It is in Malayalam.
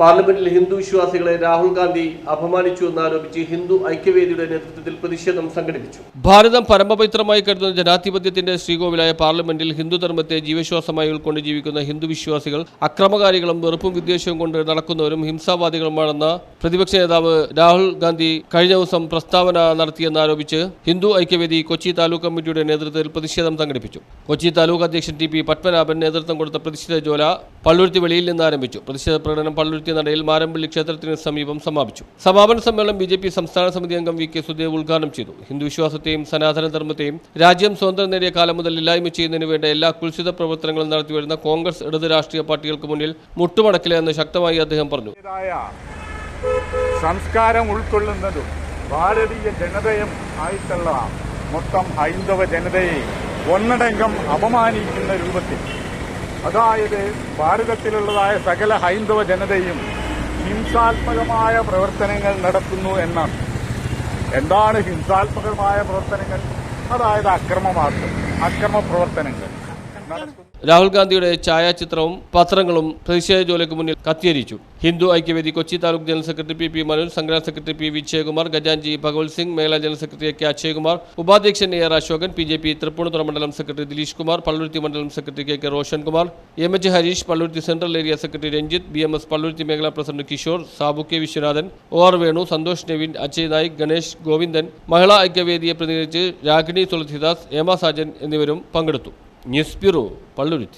പാർലമെന്റിൽ ഹിന്ദു വിശ്വാസികളെ രാഹുൽ ഗാന്ധി അപമാനിച്ചു എന്നാരോപിച്ച് ഹിന്ദു ഐക്യവേദിയുടെ നേതൃത്വത്തിൽ പ്രതിഷേധം സംഘടിപ്പിച്ചു. ഭാരതം പരമപവിത്രമായി കരുതുന്ന ജനാധിപത്യത്തിന്റെ ശ്രീകോവിലായ പാർലമെന്റിൽ ഹിന്ദുധർമ്മത്തെ ജീവശ്വാസമായി ഉൾക്കൊണ്ട് ജീവിക്കുന്ന ഹിന്ദു വിശ്വാസികൾ അക്രമകാരികളും വെറുപ്പും വിദ്വേഷവും കൊണ്ട് നടക്കുന്നവരും ഹിംസാവാദികളുമാണെന്ന പ്രതിപക്ഷ നേതാവ് രാഹുൽ ഗാന്ധി കഴിഞ്ഞ ദിവസം പ്രസ്താവന നടത്തിയെന്നാരോപിച്ച് ഹിന്ദു ഐക്യവേദി കൊച്ചി താലൂക്ക് കമ്മിറ്റിയുടെ നേതൃത്വത്തിൽ പ്രതിഷേധം സംഘടിപ്പിച്ചു. കൊച്ചി താലൂക്ക് അധ്യക്ഷൻ ടി പി പത്മനാഭൻ നേതൃത്വം കൊടുത്ത പ്രതിഷേധ ജോല പള്ളുരുത്തി വെളിയിൽ നിന്ന് ആരംഭിച്ചു. പ്രതിഷേധ പ്രകടനം പള്ളുരുത്തി നടയിൽ മാരമ്പള്ളി ക്ഷേത്രത്തിന് സമീപം സമാപിച്ചു. സമാപന സമ്മേളനം ബി ജെ പി സംസ്ഥാന സമിതി അംഗം വി കെ സുദേവ് ഉദ്ഘാടനം ചെയ്തു. ഹിന്ദുവിശ്വാസത്തെയും സനാതനധർമ്മത്തെയും സനാതന ധർമ്മത്തെയും രാജ്യം സ്വതന്ത്രം നേടിയ കാലം മുതൽ ഇല്ലായ്മ ചെയ്യുന്നതിന് വേണ്ട എല്ലാ കുൽസിത പ്രവർത്തനങ്ങളും നടത്തിവരുന്ന കോൺഗ്രസ് ഇടത് രാഷ്ട്രീയ പാർട്ടികൾക്ക് മുന്നിൽ മുട്ടുമടക്കില്ല എന്ന് ശക്തമായി അദ്ദേഹം പറഞ്ഞു. സംസ്കാരം ഉൾക്കൊള്ളുന്നതും ഭാരതീയ ജനതയും ആയിട്ടുള്ള മൊത്തം ഹൈന്ദവ ജനതയെ ഒന്നടങ്കം അപമാനിക്കുന്ന രൂപത്തിൽ അതായത് ഭാരതത്തിലുള്ളതായ സകല ഹൈന്ദവ ജനതയും ഹിംസാത്മകമായ പ്രവർത്തനങ്ങൾ നടത്തുന്നു എന്നാണ്. എന്താണ് ഹിംസാത്മകമായ പ്രവർത്തനങ്ങൾ? അതായത് അക്രമമാർഗം അക്രമ പ്രവർത്തനങ്ങൾ. രാഹുൽ ഗാന്ധിയുടെ ഛായാചിത്രവും പത്രങ്ങളും പ്രതിഷേധ ജോലിക്ക് മുന്നിൽ കത്തിയരിച്ചു. Hindu Aikyavedi Kochi taluk general secretary P P Manoj സംഘടനാ സെക്രട്ടറി പി വിജയകുമാർ ഗജാൻജി ഭഗവത് സിംഗ് മേഖലാ ജനറൽ സെക്രട്ടറി കെ അക്ഷയകുമാർ ഉപാധ്യക്ഷൻ A R Ashokan P J P Tripunithura മണ്ഡലം സെക്രട്ടറി ദിലീഷ് കുമാർ പള്ളുരുത്തി മണ്ഡലം secretary K K Roshan Kumar M H Harish Palluruthy central area secretary Ranjith B M S Palluruthy മേഖലാ president Kishore Sabu K Viswanathan O R Venu Santhosh Nevin Ajay Naik Ganesh Govindan Mahila ഐക്യവേദിയെ പ്രതിനിധിച്ച് രാഗിണി തുളസിദാസ് ഏമ സാജൻ എന്നിവരും പങ്കെടുത്തു. News bureau ಪಲ್ಲುರಿತಿ